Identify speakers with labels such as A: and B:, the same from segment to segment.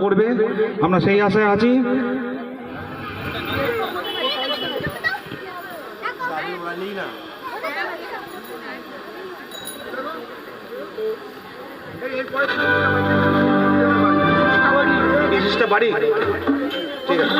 A: করবে আমরা সেই আশায় আছি। বাড়ি। ঠিক আছে।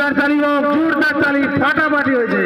A: জোরদার তালি এবং জোরদার তালি ফাটাফাটি হয়েছে।